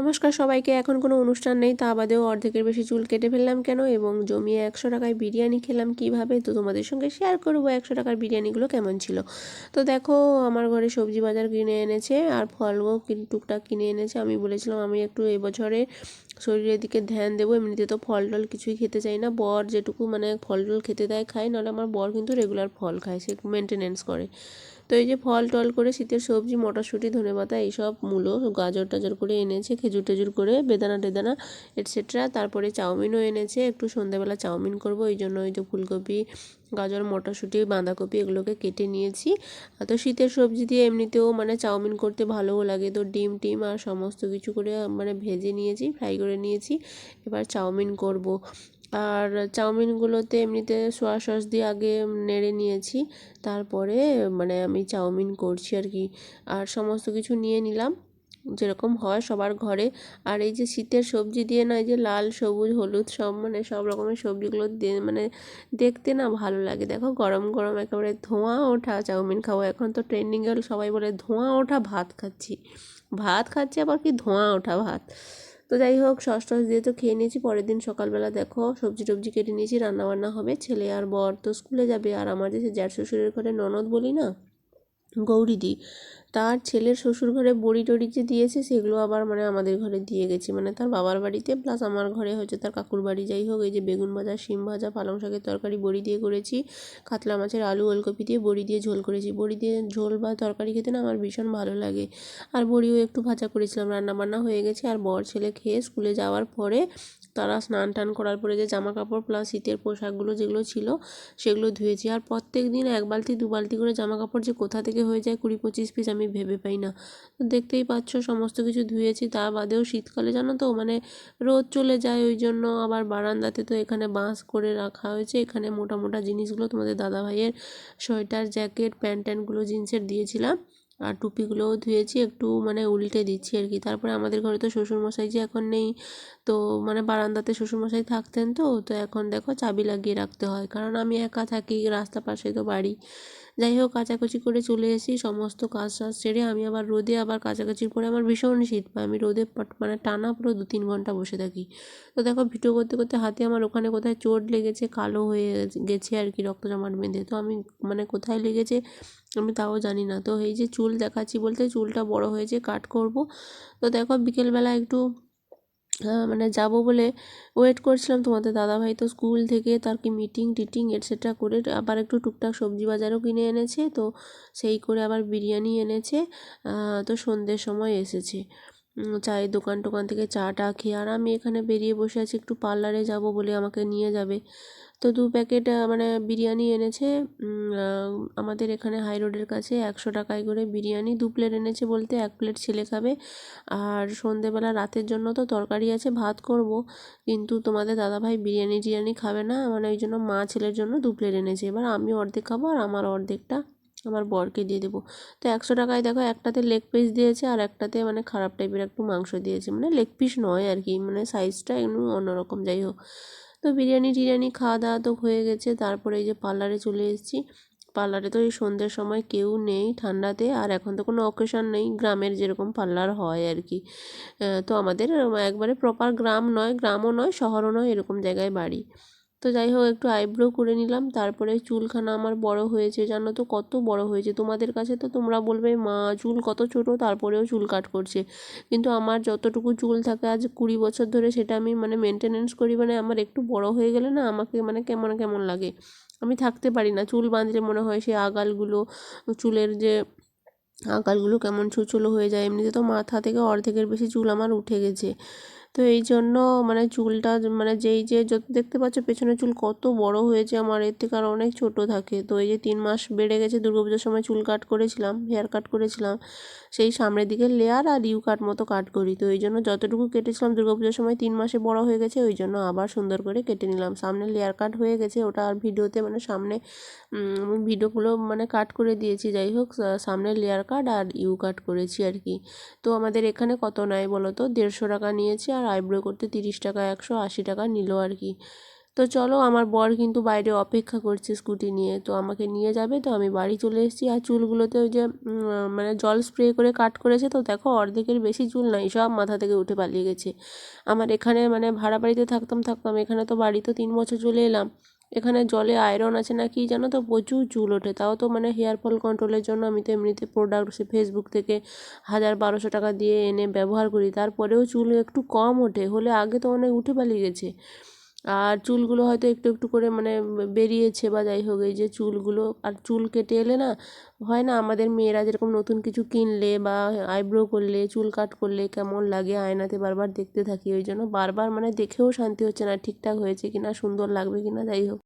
নমস্কার, সবাইকে এখন কোনো অনুষ্ঠান নেই, তা বাদেও অর্ধেকের বেশি চুল কেটে ফেললাম কেন এবং জমিয়ে একশো টাকায় বিরিয়ানি খেলাম কীভাবে? তো তোমাদের সঙ্গে শেয়ার করব একশো টাকার বিরিয়ানিগুলো কেমন ছিল। তো দেখো, আমার ঘরে সবজি বাজার কিনে এনেছে, আর ফলও টুকটাক কিনে এনেছে। আমি বলেছিলাম, আমি একটু এবছরে শরীরের দিকে ধ্যান দেবো, এমনিতে তো ফল টল কিছুই খেতে চাই না। বর যেটুকু মানে ফল টল খেতে দেয়, খায়, নাহলে আমার বর কিন্তু রেগুলার ফল খায়, সে মেনটেনেন্স করে। তো এই যে ফল টল করে শীতের সবজি, মটরশুঁটি, ধনেপাতা, এইসব মূলো, গাজর টাজর করে এনেছে, খেজুর টেজুর করে, বেদানা টেদানা এটসেট্রা তারপরে চাউমিনও এনেছে, একটু সন্ধ্যেবেলা চাউমিন করব এই জন্য ওই যে ফুলকপি গাজর, মটরশুঁটি, বাঁধাকপি এগুলোকে কেটে নিয়েছি। তো শীতের সবজি দিয়ে এমনিতেও মানে চাউমিন করতে ভালোও লাগে। তো ডিম টিম আর সমস্ত কিছু করে মানে ভেজে নিয়েছি, ফ্রাই করে নিয়েছি। এবার চাউমিন করব। আর চাউমিনগুলোতে এমনিতে সোয়া সস দিয়ে আগে নেড়ে নিয়েছি। তারপরে মানে আমি চাউমিন করছি আর কি। আর সমস্ত কিছু নিয়ে নিলাম। যেরকম হয় সবার ঘরে। আর এই যে শীতের সবজি দিয়ে না, এই যে লাল, সবুজ, হলুদ সব মানে সব রকমের সবজিগুলো দিয়ে মানে দেখতে না ভালো লাগে। দেখো গরম গরম একেবারে ধোঁয়া ওঠা, চাউমিন খাব। এখন তো ট্রেন্ডিংয়ে সবাই বলে ধোঁয়া ওঠা ভাত খাচ্ছি। ভাত খাচ্ছি আবার কি ধোঁয়া ওঠা ভাত? তো যাই হোক সস টস দিয়ে তো খেয়ে নিয়েছি। পরের দিন সকালবেলা দেখো সবজি টবজি কেটে নিয়েছি, রান্নাবান্না হবে। ছেলে আর বর তো স্কুলে যাবে। আর আমার যে জ্যাঠ শ্বশুরের ঘরে ননদ বলি না, গৌরীদি তার ছেলের শ্বশুর ঘরে বড়ি টড়ি যে দিয়েছে, সেগুলো আবার মানে আমাদের ঘরে দিয়ে গেছে। মানে তার বাবার বাড়িতে প্লাস আমার ঘরে হচ্ছে তার কাকুর বাড়ি। যাই হোক, এই যে বেগুন ভাজা, শিম ভাজা, পালং শাকের তরকারি, বড়ি দিয়ে করেছি। কাতলা মাছের আলু, ওলকপি দিয়ে বড়ি দিয়ে ঝোল করেছি। বড়ি দিয়ে ঝোল বা তরকারি খেতে না আমার ভীষণ ভালো লাগে। আর বড়িও একটু ভাজা করেছিলাম রান্না বান্না হয়ে গেছে। আর বর ছেলে খেয়ে স্কুলে যাওয়ার পরে তারা স্নান টান করার পরে যে জামা কাপড় প্লাস শীতের পোশাকগুলো যেগুলো ছিল, সেগুলো ধুয়েছি। আর প্রত্যেক দিন এক বালতি, দু বালতি করে জামা কাপড় যে কোথা থেকে হয়ে যায় কুড়ি পঁচিশ পিস আমি ভেবে পাই না। তো দেখতেই পাচ্ছ, সমস্ত কিছু ধুয়েছি, তা বাদেও শীতকালে জানো তো মানে রোদ চলে যায় ওই জন্য আবার বারান্দাতে তো এখানে বাঁশ করে রাখা হয়েছে। এখানে মোটা মোটা জিনিসগুলো তোমাদের দাদা ভাইয়ের সোয়েটার, জ্যাকেট, প্যান্ট ট্যান্টগুলো জিন্সের দিয়েছিলাম। আর টুপিগুলোও ধুয়েছি, একটু মানে উল্টে দিচ্ছি আর কি। তারপরে আমাদের ঘরে তো শ্বশুরমশাই যে এখন নেই, তো মানে বারান্দাতে শ্বশুরমশাই থাকতেন তো তো এখন দেখো চাবি লাগিয়ে রাখতে হয়। কারণ আমি একা থাকি, রাস্তা পাশে তো বাড়ি। যাই হোক কাচাকুচি করে চলে এসেছি সমস্ত কাজ টাজ সেরে আমি আবার রোদে আবার কাচাকুচির পরে আমার ভীষণ শীত পায় আমি রোদে মানে টানা পুরো দু তিন ঘণ্টা বসে থাকি। তো দেখো, ভিডিও করতে করতে হাতে আমার ওখানে কোথায় চোট লেগেছে, কালো হয়ে গেছে আর কি রক্ত জমাট বেঁধে। তো আমি মানে কোথায় লেগেছে আমি তাও জানি না। তো এই যে চুল দেখাচ্ছি বলতে চুলটা বড় হয়েছে, কাট করব। তো দেখো, বিকেলবেলা একটু মানে যাব বলে ওয়েট করছিলাম। তোমাদের দাদাভাই তো স্কুল থেকে তার কি মিটিং টিটিং এটসেট্রা করে আবার একটু টুকটাক সবজি বাজারও কিনে এনেছে। তো সেই করে আবার বিরিয়ানি এনেছে। তো সন্ধ্যের সময় এসেছে। চায়ের দোকান টোকান থেকে চা টা খেয়ে আর আমি এখানে বেরিয়ে বসে আছি, একটু পার্লারে যাব বলে আমাকে নিয়ে যাবে। তো দু প্যাকেট মানে বিরিয়ানি এনেছে। আমাদের এখানে হাই রোডের কাছে একশো টাকায় করে বিরিয়ানি দু প্লেট এনেছে বলতে, এক প্লেট ছেলে খাবে। আর সন্ধেবেলা রাতের জন্য তো তরকারি আছে, ভাত করব। কিন্তু তোমাদের দাদাভাই বিরিয়ানি টিরিয়ানি খাবে না মানে ওই জন্য মা ছেলের জন্য দু প্লেট এনেছে। এবার আমি অর্ধেক খাব আর আমার অর্ধেকটা আমার বরকে দিয়ে দেবো। তো একশো টাকায় দেখো একটাতে লেগ পিস দিয়েছে আর একটাতে মানে খারাপ টাইপের একটু মাংস দিয়েছে। মানে লেগ পিস নয় আর কি মানে সাইজটা একটু অন্যরকম যাই হোক। তো বিরিয়ানি টিরিয়ানি খাওয়া দাওয়া তো হয়ে গেছে। তারপরে এই যে পার্লারে চলে এসেছি। পার্লারে তো এই সন্ধ্যের সময় কেউ নেই ঠান্ডাতে আর এখন তো কোনো অকেশন নেই। গ্রামের যেরকম পার্লার হয় আর কি। তো আমাদের একবারে প্রপার গ্রাম নয়, গ্রামও নয়, শহরও নয়, এরকম জায়গায় বাড়ি। তো যাই হোক একটু আইব্রো করে নিলাম। তারপরে চুলখানা আমার বড় হয়েছে, জানো তো কত বড় হয়েছে। তোমাদের কাছে তো তোমরা বলবে, মা, চুল কত ছোট? তারপরেও চুল কাট করছে। কিন্তু আমার যতটুকু চুল থাকে আজ কুড়ি বছর ধরে, সেটা আমি মানে মেনটেনেন্স করি মানে আমার একটু বড় হয়ে গেলে না আমাকে মানে কেমন কেমন লাগে। আমি থাকতে পারি না। চুল বাঁধলে মনে হয় সেই আগালগুলো, চুলের যে আগালগুলো কেমন ছুচলো হয়ে যায়। এমনিতে তো মাথা থেকে অর্ধেকের বেশি চুল আমার উঠে গেছে। তো এই জন্য মানে চুলটা মানে যেই যে যত, দেখতে পাচ্ছ পেছনের চুল কত বড় হয়েছে আমার, এর থেকে আর অনেক ছোট থাকে। তো এই যে তিন মাস বেড়ে গেছে দুর্গাপুজোর সময় চুল কাট করেছিলাম হেয়ার কাট করেছিলাম, সেই সামনের দিকে লেয়ার আর ইউ কাট মতো কাট করি। তো এই জন্য যতটুকু কেটেছিলাম দুর্গাপুজোর সময় তিন মাসে বড় হয়ে গেছে ওই জন্য আবার সুন্দর করে কেটে নিলাম। সামনে লেয়ার কাট হয়ে গেছে, ওটা আর ভিডিওতে মানে সামনে ভিডিওগুলো মানে কাট করে দিয়েছি। যাই হোক সামনে লেয়ার কাট আর ইউ কাট করেছি আর কি। তো আমাদের এখানে কত নেয় বলো তো দেড়শো টাকা নিয়েছে আর আইব্রো করতে তিরিশ টাকা, একশো আশি টাকা নিল আর কি। তো চলো, আমার বর কিন্তু বাইরে অপেক্ষা করছে স্কুটি নিয়ে। তো আমাকে নিয়ে যাবে, তো আমি বাড়ি চলে এসেছি। আর চুলগুলোতে ওই যে মানে জল স্প্রে করে কাট করেছে। তো দেখো, অর্ধেকের বেশি চুল নাই, সব মাথা থেকে উঠে পালিয়ে গেছে। আমার এখানে মানে ভাড়া বাড়িতে থাকতাম থাকতাম এখানে তো বাড়ি তো তিন বছর চলে এলাম। এখানে জলে আয়রন আছে না কি জানো তো? প্রচুর চুল ওঠে। তাও তো মানে হেয়ার ফল কন্ট্রোলের জন্য আমি তো এমনিতে প্রোডাক্ট সে ফেসবুক থেকে হাজার বারোশো টাকা দিয়ে এনে ব্যবহার করি। তারপরেও চুল একটু কম ওঠে। হলে আগে তো অনেক উঠে পালিয়ে গেছে। আর চুলগুলো হয়তো একটু একটু করে মানে বেরিয়েছে বা যাই হোক, এই যে চুলগুলো, আর চুল কেটে এলে না, হয় না আমাদের মেয়েরা যেরকম নতুন কিছু কিনলে বা আইব্রো করলে, চুল কাট করলে কেমন লাগে আয়নাতে বারবার দেখতে থাকি, ওই জন্য বারবার মানে দেখেও শান্তি হচ্ছে না, ঠিকঠাক হয়েছে কি না সুন্দর লাগবে কি না যাই হোক।